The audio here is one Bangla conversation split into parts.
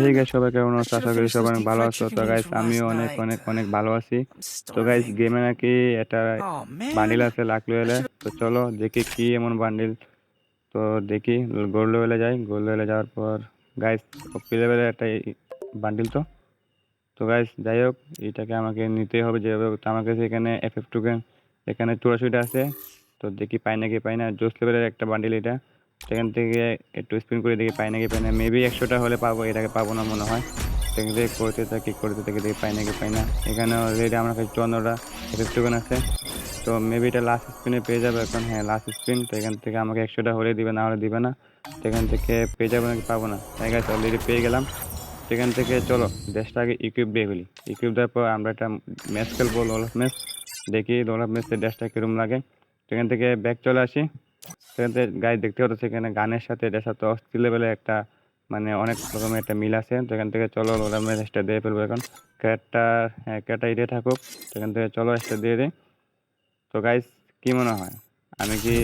হয়ে গেছে সবাই কেমন আছো? আশা করি সবাই অনেক ভালো আছো। তো গাইস আমিও অনেক অনেক অনেক ভালো আছি। তো গাইস গেমে নাকি এটা বান্ডিল আছে লাখ লেভেলে তো চলো দেখি কি এমন বান্ডিল তো দেখি গোল্ড লেভেলে যাই। গোল্ড লেভেলে যাওয়ার পর গাইস পি লেভেলে একটা বান্ডিল তো। তো গাইস যাই হোক এটাকে আমাকে নিতে হবে যেভাবে আমার কাছে এখানে এফ এফ টোকেন এখানে চুরাশিটা আছে। তো দেখি পাই নাকি পাই না। জোস লেভেলের একটা বান্ডিল এটা। সেখান থেকে একটু স্পিন করে দেখি, পাই নাকি পাই না। মেবি একশোটা হলে পাবো এটাকে পাবো না মনে হয়। সেখান থেকে করতে থাকি করতে থাকি দেখি পাই নাকি পাই না। এখানে অলরেডি আমার কাছে এফ এফ আছে। তো মেবি এটা লাস্ট স্পিনে পেয়ে যাবে এখন। হ্যাঁ লাস্ট স্পিন তো এখান থেকে আমাকে একশোটা হলে দিবে, না হলে দিবে না। সেখান থেকে পেয়ে যাব নাকি পাবো না। ঠিক আছে অলরেডি পেয়ে গেলাম। সেখান থেকে চলো, দেশটা আগে ইকুইপ দিয়ে ফেলি। ইকুইপ দেওয়ার পর আমরা একটা ম্যাচ খেলব অফ ম্যাচ দেখি অফ ম্যাচের দেশটা কীরকম লাগে। সেখান থেকে ব্যাক চলে আসি। সেখান গাড়ি দেখতে হতো সেখানে গানের সাথে এটার সাথে অস্থির লেভেলের একটা মানে অনেক রকমের একটা মিল আছে। তো এখান থেকে চলো অফ ম্যাচটা দিয়ে ফেলব এখন। ক্যাটটা হ্যাঁ ক্যাটটা ইডে থাকুক। সেখান থেকে চলো একটা দিয়ে দিই। তো গাইস কি মনে হয়? আমি কি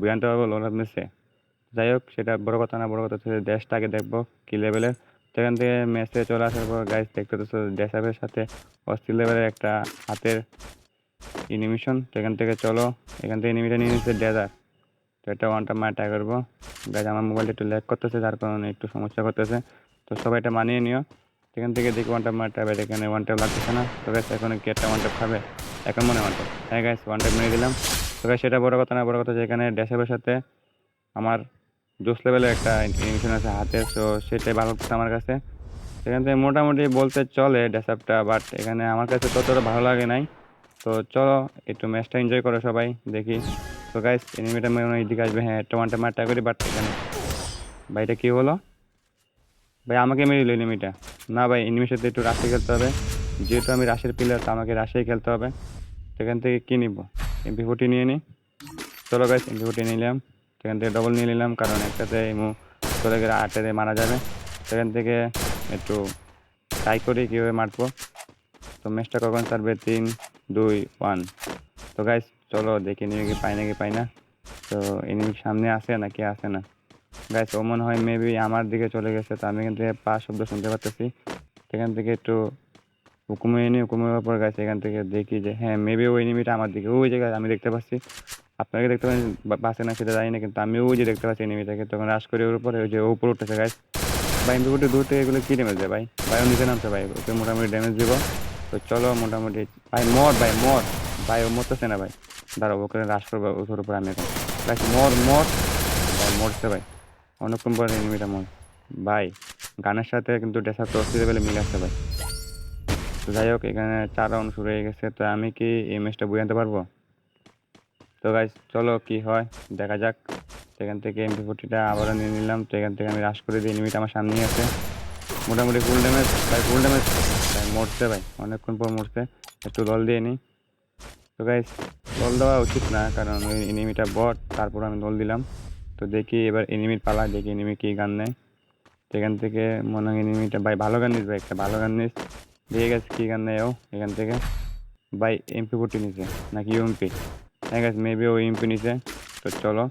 বুঝানতে পারব লোল ম্যাচে যাই হোক, সেটা বড় কথা না, বড় কথা হচ্ছে দেশটাকে দেখব, কি লেভেলের সেখান থেকে ম্যাচে চলে আসার পর গাইস দেখতে তো ডেসাপের সাথে অস্থির লেভেলের একটা হাতের এনিমেশন সেখান থেকে চলো, এখান থেকে এনিমিটা নিয়ে ডেজার তো এটা ওয়ানটা মার ট্রাই করব। গাইজ আমার মোবাইলটা একটু ল্যাক করতেছে, যার কারণে একটু সমস্যা করতেছে। তো সবাই এটা মানিয়ে নিও। সেখান থেকে দেখি ওয়ান টাইম ট্যাপ এখানে ওয়ান টাইম লাগতেছে না। তো গাইস এখন কি একটা ওয়ান টাইম খাবে? এখন মনে ওয়ান টাইম হ্যাঁ গাইস ওয়ান টাইম মেরে দিলাম। তো গাইস সেটা বড় কথা না, বড় কথা যে এখানে ড্যাশেপের সাথে আমার জোস লেভেলের একটা এনিমেশন আছে হাতে। তো সেটাই ভালো লাগছে আমার কাছে। সেখান থেকে মোটামুটি বলতে চলে ড্যাসআপটা বাট এখানে আমার কাছে ততটা ভালো লাগে নাই। তো চলো, একটু ম্যাচটা এনজয় করো সবাই, দেখি। তো গাইস এনিমিটা মনে এদিকে আসবে। হ্যাঁ একটা ওয়ানটা মারটা করি বাট এখানে। ভাই, এটা কী হলো? ভাই, আমাকে মেরে দিল এনিমিটা না ভাই এনিমির সাথে একটু রাশে খেলতে হবে। যেহেতু আমি রাশের প্লেয়ার তো আমাকে রাশেই খেলতে হবে। সেখান থেকে কী নিব? এমপি ফোর্টি নিয়ে নিই চলো গাইস এমপি ফোর্টি নিলাম। সেখান থেকে ডবল নিয়ে নিলাম, কারণ একটাতে এমু চলে গেলে আটটাতে মারা যাবে। সেখান থেকে একটু ট্রাই করি, কীভাবে মারবো। তো ম্যাচটা কখন ছাড়বে? তিন, দুই ওয়ান তো গাইস চলো দেখে নিয়ে কি পাই নাকি পাই না। তো এনিমি সামনে আসে নাকি আসে না। গাইস ও মনে হয় মেবি আমার দিকে চলে গেছে, তো আমি এখান থেকে পা শব্দ শুনতে পারতেছি। সেখান থেকে একটু হুকুমে এনে হুকুমের পর গাইস এখান থেকে দেখি যে হ্যাঁ মেবি ওই এনিমিটা আমার দিকে, ওই জায়গায় আমি দেখতে পাচ্ছি। আপনাকে দেখতে পাচ্ছেন? বাসে না, সেটা জানি না, কিন্তু আমি ওই যে দেখতে পাচ্ছি এনিমিটাকে তখন রাশ করে ওর উপরে, ওই যে ও উপরে উঠেছে গাইস ভাই এমপি দূর থেকে এগুলো কী ড্যামেজ দেয়, ভাই? ভাই নিচে নামছে, ভাই, ওকে মোটামুটি ড্যামেজ দিব। তো চলো, মোটামুটি, ভাই, মর ভাই মর। ভাই, ও মরতেছে না, ভাই। দাঁড়াও, ওকে রাশ করব, ওর উপরে আমি এখন ভাই মর মর। মরছে ভাই। অনেকক্ষণ পরে এনিমিটা মর। ভাই, গানের সাথে কিন্তু ডেসার অস্থির লেভেলে মিল আসছে ভাই। তো যাই হোক, এখানে চার রাউন্ড শুরু হয়ে গেছে। তো আমি কি এই ম্যাচটা বুঝাতে পারব? তো গাইজ চলো কি হয়, দেখা যাক। সেখান থেকে এমপি ফোর্টিটা আবারও নিয়ে নিলাম। তো এখান থেকে আমি রাশ করে দিই এনিমিটা আমার সামনেই আছে। মোটামুটি ফুল ড্যামেজ ভাই ফুল ড্যামেজ ভাই, মরছে ভাই, অনেকক্ষণ পর মরছে। একটু দল দিয়ে নিই তো গাইজ দল দেওয়া উচিত না, কারণ ওই এনিমিটা বট তারপর আমি দল দিলাম। তো দেখি এবার এনিমির পালা দেখি এনিমি কী গান নেয়। সেখান থেকে মনে হয় এনিমিটা ভাই ভালো গান নিস ভাই, একটা ভালো গান নিস দিয়ে গেছে কী গান নেয় ও, এখান থেকে। ভাই এমপি ফোর্টি নিছে, নাকি ইউএমপি হ্যাঁ গেছে মেবি ও ইমপি নিছে। তো চলো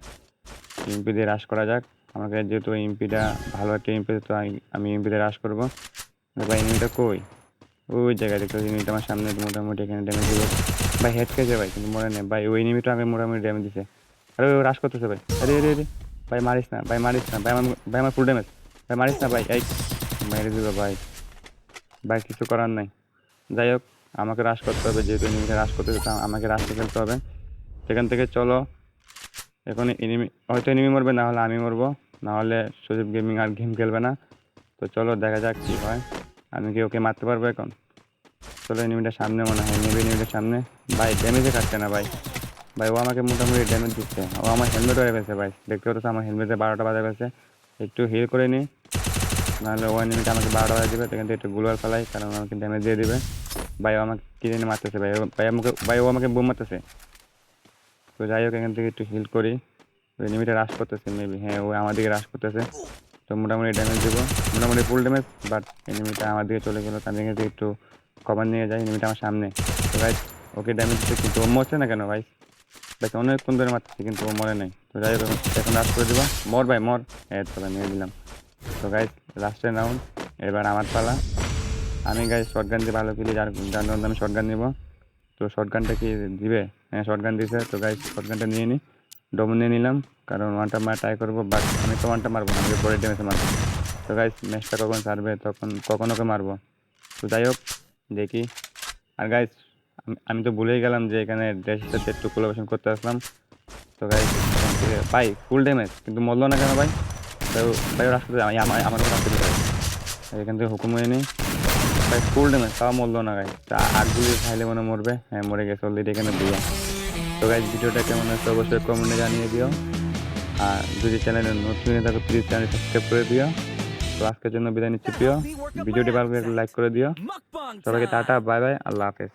ইমপি দিয়ে রাশ করা যাক। আমাকে যেহেতু ইমপিটা ভালো একটা ইমপি তো আমি- দিয়ে রাশ করব। ভাই এনিমিটা কই? ওই জায়গায় দেখতে এনিমিটা আমার সামনে মোটামুটি এখানে ড্যামেজ দিবে ভাই হেড খেয়েছে ভাই, কিন্তু মরে নেই। ভাই, ওই এনিমিটা আমাকে মোটামুটি ড্যামেজ দিছে। আরে ও রাশ করতেছে ভাই। আরে আরে আরে। ভাই, মারিস না, ভাই, মারিস না। ভাই, আমার ভাই, আমার ফুল ড্যামেজ ভাই, মারিস না ভাই, এই। মেরে দিবে ভাই। ভাই, কিছু করার নাই। যাই হোক, আমাকে রাশ করতে হবে, যেহেতু এনিমিটা রাশ করতে হচ্ছে আমাকে রাশে খেলতে হবে। সেখান থেকে চলো। এখন এনিমি হয়তো এনিমি মরবে, না হলে আমি মরবো। না হলে সুদীপ গেমিং আর গেম খেলবে না। তো চলো, দেখা যাক কী হয়। আমি কি ওকে মারতে পারব এখন? চলো এনিমিটার সামনে মনে হয়, নেবে এনিমিটার সামনে। ভাই ড্যামেজে কাটছে না ভাই। ভাই, ও আমাকে মোটামুটি ড্যামেজ দিচ্ছে। ও আমার হেলমেট হয়ে গেছে ভাই। দেখতে পাচ্ছ আমার হেলমেটে বারোটা বাজে গেছে একটু হিল করে নিই নাহলে ও এনিমিটা আমাকে বারোটা বাজে দেবে সেখান থেকে একটু গুলোয়ার ফেলাই, কারণ আমাকে ড্যামেজ দিয়ে দিবে। ভাই, ও আমাকে কিনে নিয়ে মারতেছে ভাই। ভাই, আমাকে ভাই, ও আমাকে বোম মারতেছে। তো যাই হোক, এখান থেকে একটু হিল করি। এনিমিটা রাশ করতেছে মেবি হ্যাঁ ও আমার দিকে রাশ করতেছে। তো মোটামুটি ড্যামেজ দেবো। মোটামুটি ফুল ড্যামেজ বাট এনিমিটা আমার দিকে চলে গেলো। তার দিকে একটু কভার নিয়ে যাই এনিমিটা আমার সামনে। তো ভাই ওকে ড্যামেজ দিচ্ছে কিন্তু ও মরছে না কেন ভাই ভাই অনেকক্ষণ ধরে মারতেছি কিন্তু ও মরে নাই। তো যাই হোক, এখন রাশ করে দেবো। মর ভাই, মর। তো নিয়ে দিলাম তো গাইজ লাস্টের রাউন্ড এবার আমার পালা। আমি গাই শর্ট গান দিয়ে ভালো খেলি। যার যার জন্য আমি শর্ট গান নিব। তো শর্ট গানটা কি দিবে? হ্যাঁ শর্ট গান দিছে। তো গাই শর্ট গানটা নিয়ে নিই ডবল নিয়ে নিলাম। কারণ ওয়ানটা মারা ট্রাই করব বাট আমি তো ওয়ানটা মারবো না, আমি পরে ড্যামেজে মারবো। তো গাইস ম্যাচটা কখন ছাড়বে, তখন, কখন ওকে মারবো? তো যাই হোক, দেখি। আর গাইস আমি তো ভুলেই গেলাম যে এখানে ড্রেসের একটু কোলাবোরেশন করতে আসলাম। তো গাইস পাই ফুল ড্যামেজ কিন্তু মরলো না কেন ভাই? তো ভাই, ওর আসতে আমার আমার আসতে ভাই এখান থেকে হুকুম হয়ে নিই ভাই ফুল ড্যামেজ তাও মরলো না গাই তা আর গুলি খাইলে মনে মরবে? হ্যাঁ মরে গেছে অলরেডি এখানে দিয়ে তো গাইজ ভিডিওটা কেমন হচ্ছে অবশ্যই কমেন্টে জানিয়ে দিও। আর যদি চ্যানেলে নতুন হয়ে থাকো প্লিজ চ্যানেল সাবস্ক্রাইব করে দিও। তো আজকের জন্য বিদায় নিচ্ছি প্রিয়। ভিডিওটি ভালো লাইক করে দিও। সবাইকে টাটা বাই বাই আল্লাহ হাফেজ।